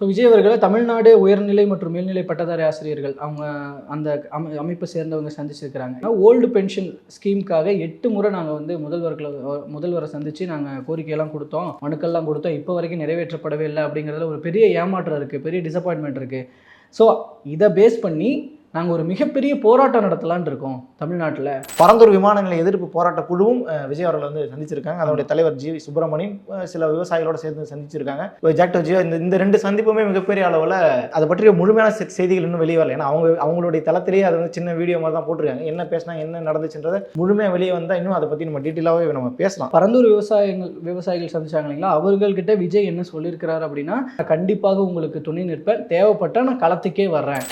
இப்போ விஜய் அவர்களை தமிழ்நாடு உயர்நிலை மற்றும் மேல்நிலை பட்டதாரி ஆசிரியர்கள் அவங்க அந்த அமை அமைப்பை சேர்ந்தவங்க சந்திச்சிருக்கிறாங்க. ஓல்டு பென்ஷன் ஸ்கீமுக்காக எட்டு முறை நாங்கள் வந்து முதல்வர்களை முதல்வரை சந்தித்து நாங்கள் கோரிக்கையெல்லாம் கொடுத்தோம். மனுக்கள்லாம் கொடுத்தோம். இப்போ வரைக்கும் நிறைவேற்றப்படவே இல்லை அப்படிங்கிறதுல ஒரு பெரிய ஏமாற்றம் இருக்குது பெரிய டிசப்பாயின்மெண்ட் இருக்குது ஸோ இதை பேஸ் பண்ணி நாங்கள் ஒரு மிகப்பெரிய போராட்டம் நடத்தலாம்னு இருக்கோம் தமிழ்நாட்டில். பரந்தூர் விமான நிலைய எதிர்ப்பு போராட்ட குழுவும் விஜய் அவர்கள் வந்து சந்திச்சிருக்காங்க. அதனுடைய தலைவர் ஜி சுப்பிரமணியன் அஹ், சில விவசாயிகளோட சேர்ந்து சந்திச்சிருக்காங்க. ஜாக்டோ ஜியோ இந்த இந்த ரெண்டு சந்திப்புமே மிகப்பெரிய அளவில் அதை பற்றிய முழுமையான செய்திகள் இன்னும் வெளியே வரல. ஏன்னா அவங்க அவங்களுடைய தளத்திலேயே அது வந்து சின்ன வீடியோ மாதிரி தான் போட்டிருக்காங்க. என்ன பேசினாங்க என்ன நடந்துச்சுன்றதை முழுமையாக வெளியே வந்தால் இன்னும் அதை பற்றி நம்ம டீட்டெயிலாகவே நம்ம பேசலாம். பரந்தூர் விவசாயங்கள் விவசாயிகள் சந்திச்சாங்க இல்லைங்களா? அவர்கள்கிட்ட விஜய் என்ன சொல்லியிருக்கிறார் அப்படின்னா கண்டிப்பாக உங்களுக்கு துணை நிற்பேன். தேவைப்பட்டா நான் களத்துக்கே வர்றேன்.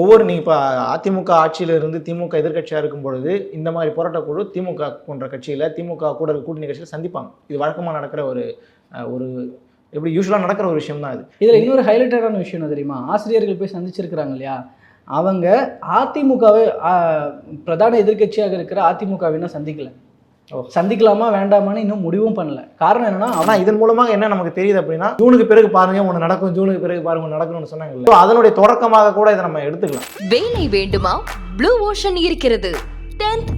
ஒவ்வொரு நீ இப்போ அதிமுக ஆட்சியிலிருந்து திமுக எதிர்க்கட்சியாக இருக்கும் பொழுது இந்த மாதிரி போராட்ட குழு திமுக போன்ற கட்சியில் திமுக கூட கூட்டணி கட்சியில் சந்திப்பாங்க. இது வழக்கமாக நடக்கிற ஒரு ஒரு எப்படி யூஸ்வலாக நடக்கிற ஒரு விஷயம் தான் இது. இதில் இன்னொரு ஹைலைட்டடான விஷயம் என்ன தெரியுமா? ஆசிரியர்கள் போய் சந்திச்சிருக்கிறாங்க இல்லையா? அவங்க அதிமுகவை பிரதான எதிர்க்கட்சியாக இருக்கிற அதிமுகவை சந்திக்கலை சந்திக்கல. சந்திக்கலாமா வேண்டாமான்னு இன்னும் முடிவும் பண்ணல. காரணம் என்னன்னா ஆனா இதன் மூலமாக என்ன நமக்கு தெரியுது அப்படின்னா ஜூனுக்கு பிறகு பாருங்க ஒன்று நடக்கும் ஜூனுக்கு பிறகு பாருங்க ஒன்று நடக்கும்னு சொன்னாங்க அதனுடைய தொடக்கமாக கூட இதை நம்ம எடுத்துக்கலாம். வேலை வேண்டுமா? ப்ளூ ஓஷன் இருக்கிறது. 10th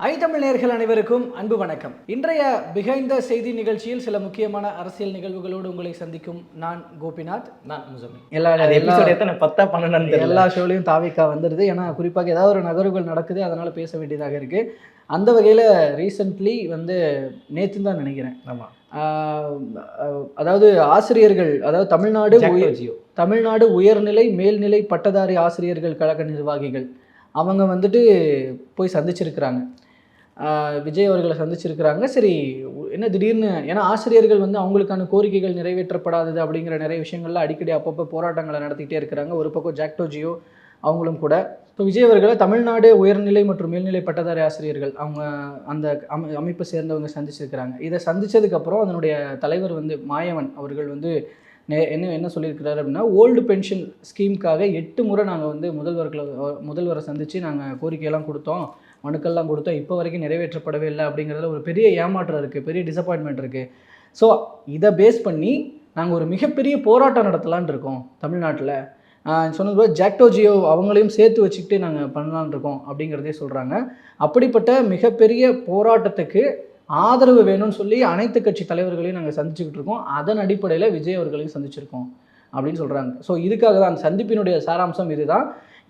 ஐ தமிழ் நேயர்கள் அனைவருக்கும் அன்பு வணக்கம். இன்றைய பிகைந்த செய்தி நிகழ்ச்சியில் சில முக்கியமான அரசியல் நிகழ்வுகளோடு உங்களை சந்திக்கும் நான் கோபிநாத். நான் முசமி எல்லா பத்தா பன்னெண்டு எல்லா ஷோலையும் தாவிக்கா வந்துடுது ஏன்னா குறிப்பாக ஏதாவது ஒரு நகர்வுகள் நடக்குது அதனால் பேச வேண்டியதாக இருக்குது அந்த வகையில் ரீசன்ட்லி வந்து நேற்று தான் நினைக்கிறேன். ஆமா. ஆஹ் அஹ் அதாவது ஆசிரியர்கள் அதாவது தமிழ்நாடு தமிழ்நாடு உயர்நிலை மேல்நிலை பட்டதாரி ஆசிரியர்கள் கழக நிர்வாகிகள் அவங்க வந்துட்டு போய் சந்திச்சிருக்கிறாங்க. விஜய் அவர்களை சந்திச்சிருக்கிறாங்க. சரி என்ன திடீர்னு ஏன்னா ஆசிரியர்கள் வந்து அவங்களுக்கான கோரிக்கைகள் நிறைவேற்றப்படாதது அப்படிங்கிற நிறைய விஷயங்கள்லாம் அடிக்கடி அப்பப்போ போராட்டங்களை நடத்திக்கிட்டே இருக்கிறாங்க. ஒரு பக்கம் ஜாக்டோஜியோ அவங்களும் கூட. இப்போ விஜய் அவர்களை தமிழ்நாடு உயர்நிலை மற்றும் மேல்நிலை பட்டதாரி ஆசிரியர்கள் அவங்க அந்த அமை அமைப்பை சேர்ந்தவங்க சந்திச்சிருக்கிறாங்க. இதை சந்திச்சதுக்கப்புறம் அதனுடைய தலைவர் வந்து மாயவன் அவர்கள் வந்து என்ன என்ன சொல்லியிருக்கிறாரு அப்படின்னா ஓல்டு பென்ஷன் ஸ்கீமுக்காக எட்டு முறை நாங்கள் வந்து முதல்வர்களை முதல்வரை சந்தித்து நாங்கள் கோரிக்கையெல்லாம் கொடுத்தோம் மனுக்கள்லாம் கொடுத்தோம். இப்போ வரைக்கும் நிறைவேற்றப்படவே இல்லை அப்படிங்கிறதுல ஒரு பெரிய ஏமாற்றம் இருக்குது பெரிய டிசப்பாயின்மெண்ட் இருக்குது ஸோ இதை பேஸ் பண்ணி நாங்கள் ஒரு மிகப்பெரிய போராட்டம் நடத்தலான் இருக்கோம் தமிழ்நாட்டில். சொன்னது போல் ஜாக்டோஜியோ அவங்களையும் சேர்த்து வச்சுக்கிட்டு நாங்கள் பண்ணலான்னு இருக்கோம் அப்படிங்கிறதே சொல்கிறாங்க அப்படிப்பட்ட மிகப்பெரிய போராட்டத்துக்கு ஆதரவு வேணும்னு சொல்லி அனைத்து கட்சி தலைவர்களையும் நாங்கள் சந்திச்சுக்கிட்டு இருக்கோம். அதன் அடிப்படையில் விஜய் அவர்களையும் சந்திச்சிருக்கோம் அப்படின்னு சொல்கிறாங்க ஸோ இதுக்காக தான் அந்த சந்திப்பினுடைய சாராம்சம் இதுதான்.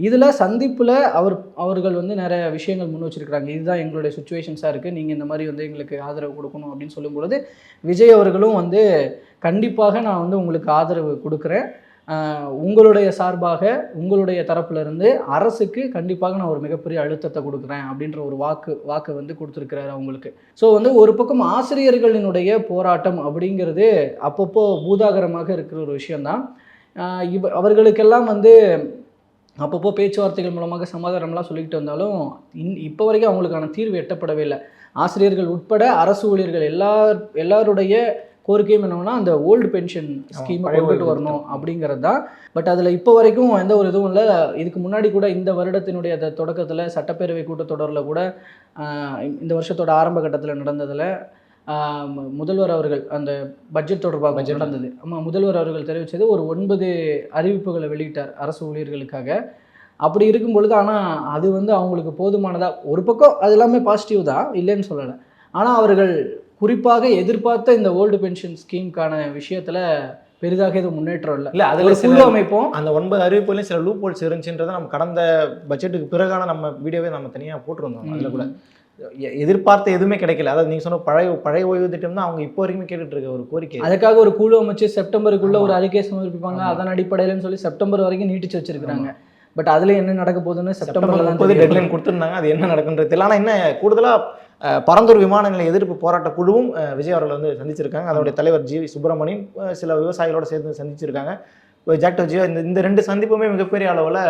இதில் சந்திப்பில் அவர் அவர்கள் வந்து நிறைய விஷயங்கள் முன் வச்சிருக்கிறாங்க. இதுதான் எங்களுடைய சுச்சுவேஷன்ஸாக இருக்குது நீங்கள் இந்த மாதிரி வந்து எங்களுக்கு ஆதரவு கொடுக்கணும் அப்படின்னு சொல்லும்பொழுது விஜய் அவர்களும் வந்து கண்டிப்பாக நான் வந்து உங்களுக்கு ஆதரவு கொடுக்குறேன். உங்களுடைய சார்பாக உங்களுடைய தரப்புலருந்து அரசுக்கு கண்டிப்பாக நான் ஒரு மிகப்பெரிய அழுத்தத்தை கொடுக்குறேன் அப்படின்ற ஒரு வாக்கு வாக்கு வந்து கொடுத்துருக்கிறாரு அவங்களுக்கு. ஸோ வந்து ஒரு பக்கம் ஆசிரியர்களினுடைய போராட்டம் அப்படிங்கிறது அப்பப்போ பூதாகரமாக இருக்கிற ஒரு விஷயந்தான் இவ அவர்களுக்கெல்லாம் வந்து அப்பப்போ பேச்சுவார்த்தைகள் மூலமாக சமாதானம்லாம் சொல்லிக்கிட்டு வந்தாலும் இன் இப்போ வரைக்கும் அவங்களுக்கான தீர்வு எட்டப்படவே இல்லை. ஆசிரியர்கள் உட்பட அரசு ஊழியர்கள் எல்லார் எல்லாருடைய கோரிக்கையும் என்னன்னா அந்த ஓல்டு பென்ஷன் ஸ்கீமை கொண்டுட்டு வரணும் அப்படிங்கிறது தான். பட் அதில் இப்போ வரைக்கும் எந்த ஒரு இதுவும் இல்லை. இதுக்கு முன்னாடி கூட இந்த வருடத்தினுடைய அந்த தொடக்கத்தில் சட்டப்பேரவை கூட்டத்தொடரில் கூட இந்த வருஷத்தோட ஆரம்ப கட்டத்தில் நடந்ததில் முதல்வர் அவர்கள் அந்த பட்ஜெட் தொடர்பாக. நடந்தது. ஆமாம் முதல்வர் அவர்கள் தெரிவித்தது ஒரு ஒன்பது அறிவிப்புகளை வெளியிட்டார் அரசு ஊழியர்களுக்காக. அப்படி இருக்கும் பொழுது ஆனால் அது வந்து அவங்களுக்கு போதுமானதாக ஒரு பக்கம் அது எல்லாமே பாசிட்டிவ் தான் இல்லைன்னு சொல்லலை. ஆனால் அவர்கள் குறிப்பாக எதிர்பார்த்த இந்த ஓல்டு பென்ஷன் ஸ்கீமுக்கான விஷயத்தில் பெரிதாக எதுவும் முன்னேற்றம் இல்லை. இல்ல அதுல சில அமைப்போம் அந்த ஒன்பது அறிவிப்புலையும் சில லூப் ஹோல்ஸ் இருந்துச்சுன்றதை நம்ம கடந்த பட்ஜெட்டுக்கு பிறகான நம்ம வீடியோவே நம்ம தனியாக போட்டிருந்தோம் அதில் கூட. எதிர்பார்த்த எதுவுமே கிடைக்கல. அதாவது நீங்க சொன்ன பழைய பழைய ஓய்வு திட்டம் தான் அவங்க இப்போ வரைக்கும் கேட்டுட்டு இருக்க ஒரு கோரிக்கை. அதுக்காக ஒரு குழு அமைச்சு செப்டம்பருக்குள்ள ஒரு. அறிக்கை சமர்ப்பிப்பாங்க. அதன் அடிப்படையிலன்னு சொல்லி செப்டம்பர் வரைக்கும் நீட்டிச்சு வச்சிருக்காங்க பட் அதுல என்ன நடக்க போகுதுன்னு செப்டம்பர் செப்டம்பர்ல முப்பது டெட்லைன் கொடுத்துருந்தாங்க. அது என்ன நடக்குன்றது ஆனால் என்ன கூடுதலா அஹ், பரந்தூர் விமான நிலைய எதிர்ப்பு போராட்ட குழுவும் விஜய் அவர்கள் வந்து சந்திச்சிருக்காங்க. அதனுடைய தலைவர் ஜி சுப்பிரமணியன் அஹ், சில விவசாயிகளோட சேர்ந்து சந்திச்சிருக்காங்க. ஜாக்டோ ஜியோ இந்த இந்த ரெண்டு சந்திப்புமே மிகப்பெரிய அளவில்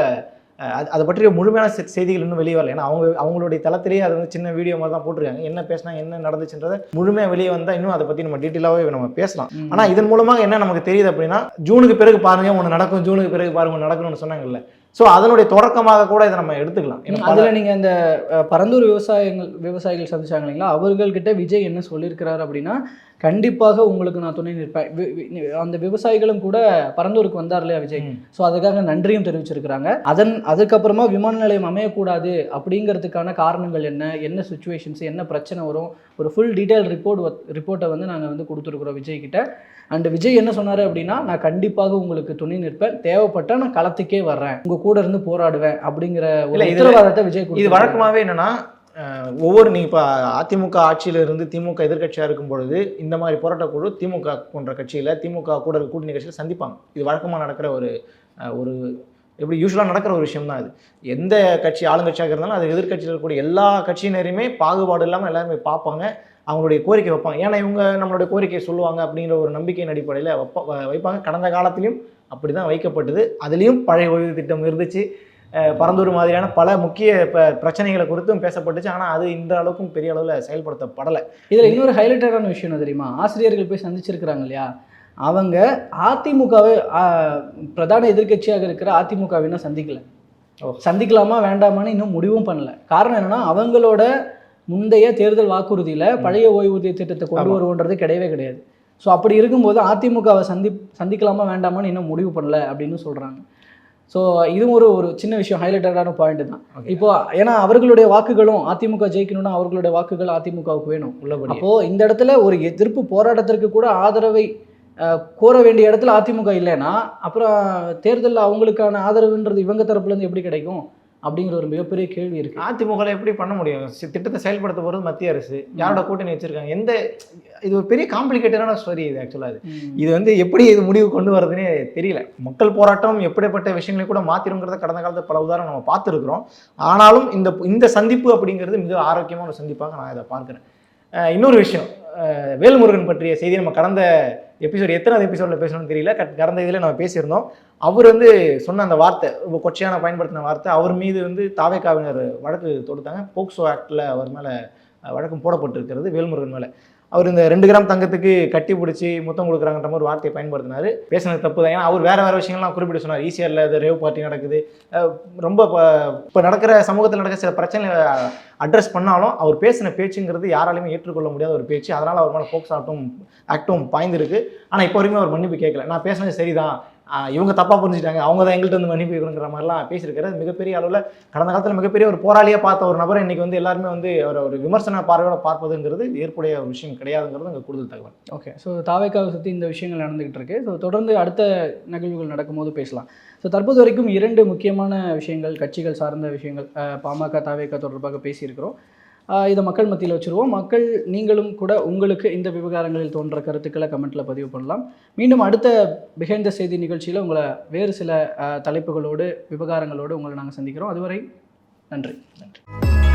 அது அதை பற்றிய முழுமையான செய்திகள் இன்னும் வெளியே வரல. ஏன்னா அவங்க அவங்களுடைய தளத்திலேயே அது வந்து சின்ன வீடியோ மாதிரி தான் போட்டிருக்காங்க. என்ன பேசினா என்ன நடந்துச்சுன்றதை முழுமையாக வெளியே வந்தால் இன்னும் அதை பற்றி நம்ம டீட்டெயிலாகவே நம்ம பேசலாம். ஆனால் இதன் மூலமாக என்ன நமக்கு தெரியுது அப்படின்னா ஜூனுக்கு பிறகு பாருங்க ஒன்று நடக்கும் ஜூனுக்கு பிறகு பாருங்க ஒன்று நடக்கணும்னு சொன்னாங்கல்ல. ஸோ அதனுடைய தொடக்கமாக கூட இதை நம்ம எடுத்துக்கலாம். அதில் நீங்கள் இந்த அஹ், பரந்தூர் விவசாயங்கள் விவசாயிகள் சந்திச்சாங்க இல்லைங்களா? அவர்கள்கிட்ட விஜய் என்ன சொல்லியிருக்கிறார் அப்படின்னா கண்டிப்பாக உங்களுக்கு நான் துணை நிற்பேன். அந்த விவசாயிகளும் கூட பரந்தூருக்கு வந்தார் இல்லையா விஜய். ஸோ அதுக்காக நன்றியும் தெரிவிச்சிருக்கிறாங்க. அதன் அதுக்கப்புறமா விமான நிலையம் அமையக்கூடாது அப்படிங்கிறதுக்கான காரணங்கள் என்ன? என்ன சுச்சுவேஷன்ஸ் என்ன பிரச்சனை வரும்? ஒரு ஃபுல் டீட்டெயில் ரிப்போர்ட் ரிப்போர்ட்டை வந்து நாங்கள் வந்து கொடுத்துருக்குறோம் விஜய் கிட்ட. அண்ட் விஜய் என்ன சொன்னார் அப்படின்னா நான் கண்டிப்பாக உங்களுக்கு துணை நிற்பேன். தேவைப்பட்டா நான் களத்துக்கே வர்றேன். உங்க கூட இருந்து போராடுவேன். அப்படிங்கிற ஒரு உத்தரவாதத்தை விஜய் இது. வழக்கமாகவே என்னன்னா ஒவ்வொரு நீ இப்போ அதிமுக ஆட்சியிலிருந்து திமுக எதிர்கட்சியாக இருக்கும் பொழுது இந்த மாதிரி போராட்ட குழு திமுக போன்ற கட்சியில் திமுக கூட கூட்டணி கட்சியில் சந்திப்பாங்க. இது வழக்கமாக நடக்கிற ஒரு ஒரு எப்படி யூஸ்வலாக நடக்கிற ஒரு விஷயம் தான் இது. எந்த கட்சி ஆளுங்கட்சியாக இருந்தாலும் அது எதிர்க்கட்சியில் இருக்கக்கூடிய எல்லா கட்சியினரையுமே பாகுபாடு இல்லாமல் எல்லாருமே பார்ப்பாங்க. அவங்களுடைய கோரிக்கை வைப்பாங்க. ஏன்னா இவங்க நம்மளுடைய கோரிக்கையை சொல்லுவாங்க அப்படிங்கிற ஒரு நம்பிக்கையின் அடிப்படையில் வைப்ப வைப்பாங்க. கடந்த காலத்திலையும் அப்படி தான் வைக்கப்பட்டது. அதுலேயும் பழைய ஓய்வு திட்டம் இருந்துச்சு. பரந்தூர் மாதிரியான பல முக்கிய பிரச்சனைகளை குறித்தும் பேசப்பட்டுச்சு. ஆனால் அது இந்த அளவுக்கும் பெரிய அளவில் செயல்படுத்தப்படலை. இதுல இன்னொரு ஹைலைட்டடான விஷயம் என்ன தெரியுமா? ஆசிரியர்கள் போய் சந்திச்சிருக்கிறாங்க இல்லையா? அவங்க அதிமுகவை பிரதான எதிர்க்கட்சியாக இருக்கிற அதிமுகவை இன்னும் சந்திக்கல. சந்திக்கலாமா வேண்டாமான்னு இன்னும் முடிவும் பண்ணல. காரணம் என்னன்னா அவங்களோட முந்தைய தேர்தல் வாக்குறுதியில பழைய ஓய்வூதிய திட்டத்தை கொண்டு. வருவோன்றது கிடையவே கிடையாது. ஸோ அப்படி இருக்கும்போது அதிமுகவை சந்தி சந்திக்கலாமா வேண்டாமான்னு இன்னும் முடிவு பண்ணல அப்படின்னு சொல்றாங்க. ஸோ இதுவும் ஒரு ஒரு சின்ன விஷயம் ஹைலைட்டடான பாயிண்ட் தான். இப்போ ஏன்னா அவர்களுடைய வாக்குகளும் அதிமுக ஜெயிக்கணும்னா அவர்களுடைய வாக்குகள் அதிமுகவுக்கு வேணும் உள்ளபடி அப்போ இந்த இடத்துல ஒரு எதிர்ப்பு போராட்டத்திற்கு கூட ஆதரவை கோர வேண்டிய இடத்துல அதிமுக இல்லைன்னா அப்புறம் தேர்தலில் அவங்களுக்கான ஆதரவுன்றது இவங்க தரப்புல இருந்து எப்படி கிடைக்கும்? அப்படிங்கிற ஒரு மிகப்பெரிய கேள்வி இருக்கு. அதிமுகவில் எப்படி பண்ண முடியும்? திட்டத்தை செயல்படுத்த போகிறது மத்திய அரசு. யாரோட கூட்டணி வச்சிருக்காங்க? எந்த இது ஒரு பெரிய காம்ப்ளிகேட்டடான ஸ்டோரி இது ஆக்சுவலாக இது. இது வந்து எப்படி இது முடிவு கொண்டு வரதுன்னே தெரியல. மக்கள் போராட்டம் எப்படிப்பட்ட விஷயங்களை கூட மாற்றிருங்கிறத கடந்த காலத்தில் பல உதாரணம் நம்ம பார்த்துருக்குறோம். ஆனாலும் இந்த இந்த சந்திப்பு அப்படிங்கிறது மிக ஆரோக்கியமான ஒரு சந்திப்பாக நான் இதை பார்க்குறேன். இன்னொரு விஷயம். வேல்முருகன் பற்றிய செய்தி நம்ம கடந்த எபிசோட் எத்தனாவது எபிசோடில் பேசணும்னு தெரியல. கட்- கடந்த இதில் நம்ம பேசியிருந்தோம். அவர் வந்து சொன்ன அந்த வார்த்தை ரொம்ப கொச்சையான பயன்படுத்தின வார்த்தை அவர் மீது வந்து தாவேக்காவினர் வழக்கு தொடுத்தாங்க. போக்சோ ஆக்டில் அவர் மேலே வழக்கம் போடப்பட்டிருக்கிறது வேல்முருகன் மேலே. அவர் இந்த ரெண்டு கிராம் தங்கத்துக்கு கட்டி பிடிச்சி முத்தம் கொடுக்குறாங்கன்ற மாதிரி ஒரு வார்த்தையை பயன்படுத்தினாரு. பேசுனது தப்பு தான். ஏன்னா அவர் வேற வேற விஷயங்கள்லாம் குறிப்பிட்டு சொன்னார். ஈஸியரில் இது ரேவ் பார்ட்டி நடக்குது. ரொம்ப இப்போ நடக்கிற சமூகத்தில் நடக்கிற சில பிரச்சனைகளை அட்ரஸ் பண்ணாலும் அவர் பேசின பேச்சுங்கிறது யாராலையுமே ஏற்றுக்கொள்ள முடியாத ஒரு பேச்சு. அதனால் அவர் மேலே ஃபோக்ஸ் ஆட்டும் ஆக்டும் பாய்ந்துருக்கு. ஆனால் இப்போ வரைக்கும் அவர் மன்னிப்பு கேட்கல. நான் பேசினது சரிதான். இவங்க தப்பாக புரிஞ்சுட்டாங்க. அவங்க தான் எங்கள்கிட்ட வந்து மன்னிப்பு வைக்கணுங்கிற மாதிரிலாம் பேசியிருக்காரு. மிகப்பெரிய அளவில் கடந்த காலத்தில் மிகப்பெரிய ஒரு போராளியாக பார்த்த ஒரு நபரை இன்றைக்கி வந்து எல்லாருமே வந்து அவரை ஒரு விமர்சன பார்வையோட பார்ப்பதுங்கிறது ஏற்புடைய ஒரு விஷயம் கிடையாதுங்கிறது அங்கே கூடுதல் தகவல். ஓகே ஸோ தாவைக்காவை சுற்றி இந்த விஷயங்கள் நடந்துகிட்டு இருக்கு. ஸோ தொடர்ந்து அடுத்த நிகழ்வுகள் நடக்கும்போது பேசலாம். ஸோ தற்போது வரைக்கும் இரண்டு முக்கியமான விஷயங்கள் கட்சிகள் சார்ந்த விஷயங்கள் பாமக தாவேக்கா தொடர்பாக பேசியிருக்கிறோம். இதை மக்கள் மத்தியில் வச்சுருவோம். மக்கள் நீங்களும் கூட உங்களுக்கு இந்த விவகாரங்களில் தோன்ற கருத்துக்களை கமெண்ட்டில் பதிவு பண்ணலாம். மீண்டும் அடுத்த பிஹைண்ட் த செய்தி நிகழ்ச்சியில் உங்களை வேறு சில தலைப்புகளோடு விவகாரங்களோடு உங்களை நாங்கள் சந்திக்கிறோம். அதுவரை நன்றி. நன்றி.